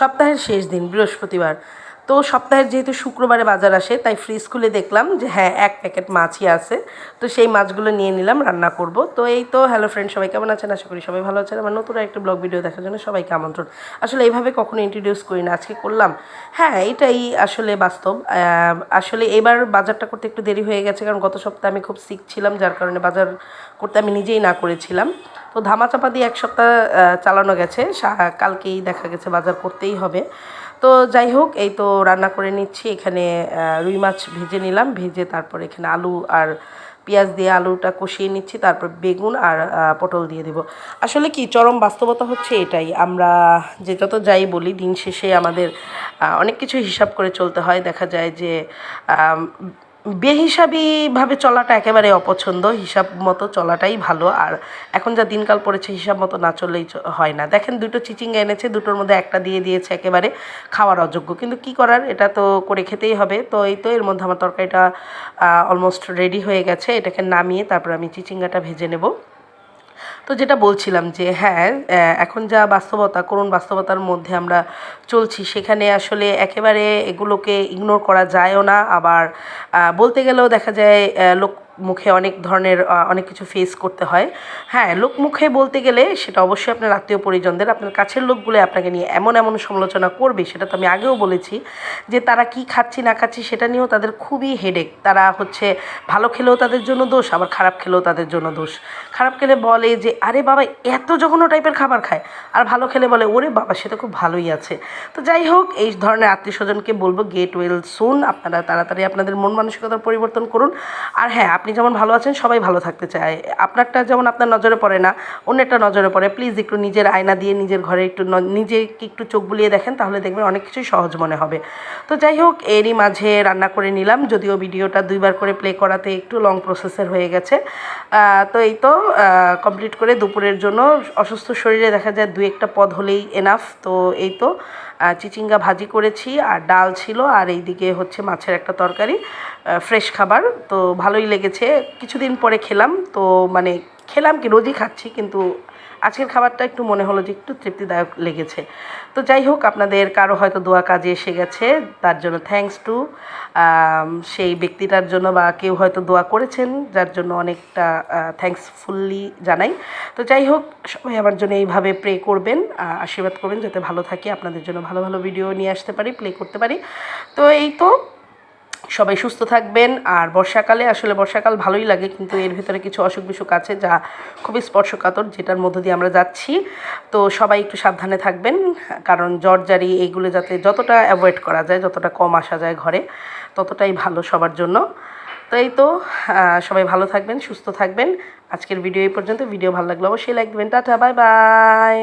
সপ্তাহের শেষ দিন, বৃহস্পতিবার। তো সপ্তাহের যেহেতু শুক্রবারে বাজার আসে, তাই ফ্রিজ খুলে দেখলাম যে হ্যাঁ এক প্যাকেট মাছই আছে। তো সেই মাছগুলো নিয়ে নিলাম, রান্না করব। তো এই তো হ্যালো ফ্রেন্ড সবাই কেমন আছেন? আশা করি সবাই ভালো আছেন। আমার নতুন একটা ব্লগ ভিডিও দেখার জন্য সবাইকে আমন্ত্রণ। আসলে এইভাবে কখনো ইন্ট্রোডিউস করি না, আজকে করলাম। হ্যাঁ এটাই আসলে বাস্তব। আসলে এবার বাজারটা করতে একটু দেরি হয়ে গেছে, কারণ গত সপ্তাহে আমি খুব সিক ছিলাম, যার কারণে বাজার করতে আমি নিজেই না করেছিলাম। তো ধামাচাপা দিয়ে এক সপ্তাহ চালানো গেছে। কালকেই দেখা গেছে, বাজার করতেই হবে। তো যাই হোক, এই তো রান্না করে নিচ্ছি। এখানে রুই মাছ ভেজে নিলাম। ভেজে তারপর এখানে আলু আর পেঁয়াজ দিয়ে আলুটা কষিয়ে নিচ্ছি। তারপর বেগুন আর পটল দিয়ে দেব। আসলে কি, চরম বাস্তবতা হচ্ছে এটাই। আমরা যে যত যাই বলি, দিন শেষে আমাদের অনেক কিছু হিসাব করে চলতে হয়। দেখা যায় যে বেহিসাবিভাবে চলাটা একেবারে অপছন্দ। হিসাব মতো চলাটাই ভালো। আর এখন যা দিনকাল পড়েছে, হিসাব মতো না চললেই হয় না। দেখেন, দুটো চিচিঙ্গা এনেছে, দুটোর মধ্যে একটা দিয়ে দিয়েছে একেবারে খাওয়ার অযোগ্য। কিন্তু কি করার? এটা তো করে খেতেই হবে। তো এই তো, এর মধ্যে আমার তরকারিটা অলমোস্ট রেডি হয়ে গেছে। এটাকে নামিয়ে তারপর আমি চিচিঙ্গাটা ভেজে নেব। তো যেটা বলছিলাম যে হ্যাঁ এখন যা বাস্তবতা, করুণ বাস্তবতার মধ্যে আমরা চলছি, সেখানে আসলে একেবারে এগুলোকে ইগনোর করা যায়ও না। আবার বলতে গেলেও দেখা যায় লোক মুখে অনেক ধরনের অনেক কিছু ফেস করতে হয়। হ্যাঁ লোক মুখে বলতে গেলে সেটা অবশ্যই আপনার আত্মীয় পরিজনদের, আপনার কাছের লোকগুলো আপনাকে নিয়ে এমন এমন সমালোচনা করবে, সেটা তো আমি আগেও বলেছি, যে তারা কি খাচ্ছি, না খাচ্ছি সেটা নিয়েও তাদের খুবই হেডেক তারা হচ্ছে ভালো খেলেও তাদের জন্য দোষ, আবার খারাপ খেলেও তাদের জন্য দোষ। খারাপ খেলে বলে যে, আরে বাবা, এত জঘন্য টাইপের খাবার খায়। আর ভালো খেলে বলে, ওরে বাবা, সে তো খুব ভালোই আছে। তো যাই হোক, এই ধরনের আত্মীয় স্বজনকে বলব গেট ওয়েল সুন আপনারা তাড়াতাড়ি আপনাদের মন মানসিকতার পরিবর্তন করুন। আর হ্যাঁ আপনি যেমন ভালো আছেন, সবাই ভালো থাকতে চায়। আপনারটা যেমন আপনার নজরে পড়ে না, অন্যেরটা নজরে পড়ে। প্লিজ একটু নিজের আয়না দিয়ে নিজের ঘরে একটু নিজেকে একটু চোখ বুলিয়ে দেখেন, তাহলে দেখবেন অনেক কিছুই সহজ মনে হবে। তো যাই হোক, এরই মাঝে রান্না করে নিলাম, যদিও ভিডিওটা দুইবার করে প্লে করাতে একটু লং প্রসেসের হয়ে গেছে। তো এই তো কমপ্লিট করে দুপুরের জন্য অসুস্থ শরীরে দেখা যায় দু একটা পদ হলেই এনাফ তো এই তো চিচিঙ্গা ভাজি করেছি, আর ডাল ছিল, আর এইদিকে হচ্ছে মাছের একটা তরকারি ফ্রেশ খাবার। তো ভালোই লেগেছে। কিছুদিন পরে খেলাম, তো মানে খেলাম কি, রোজই খাচ্ছি, কিন্তু আজকের খাবারটা একটু মনে হলো যে একটু তৃপ্তিদায়ক লেগেছে। তো যাই হোক, আপনাদের কারও হয়তো দোয়া কাজে এসে গেছে, তার জন্য থ্যাঙ্কস টু সেই ব্যক্তিটার জন্য বা কেউ হয়তো দোয়া করেছেন, যার জন্য অনেকটা থ্যাঙ্কসফুল্লি জানাই। তো যাই হোক, সবাই আমার জন্য এইভাবে প্রে করবেন আশীর্বাদ করবেন, যাতে ভালো থাকি, আপনাদের জন্য ভালো ভালো ভিডিও নিয়ে আসতে পারি প্লে করতে পারি। তো এই তো সবাই সুস্থ থাকবেন। আর বর্ষাকালে আসলে বর্ষাকাল ভালোই লাগে, কিন্তু এর ভিতরে কিছু অসুখ বিসুখ আছে যা খুবই স্পর্শকাতর, যেটার মধ্য দিয়ে আমরা যাচ্ছি। তো সবাই একটু সাবধানে থাকবেন, কারণ জ্বর, জারি এইগুলো যাতে যতটা অ্যাভয়েড করা যায়, যতটা কম আসা যায় ঘরে, ততটাই ভালো সবার জন্য। তো এই তো সবাই ভালো থাকবেন, সুস্থ থাকবেন। আজকের ভিডিও এই পর্যন্ত। ভিডিও ভালো লাগলে অবশ্যই লাইক দেবেন। Tata bye bye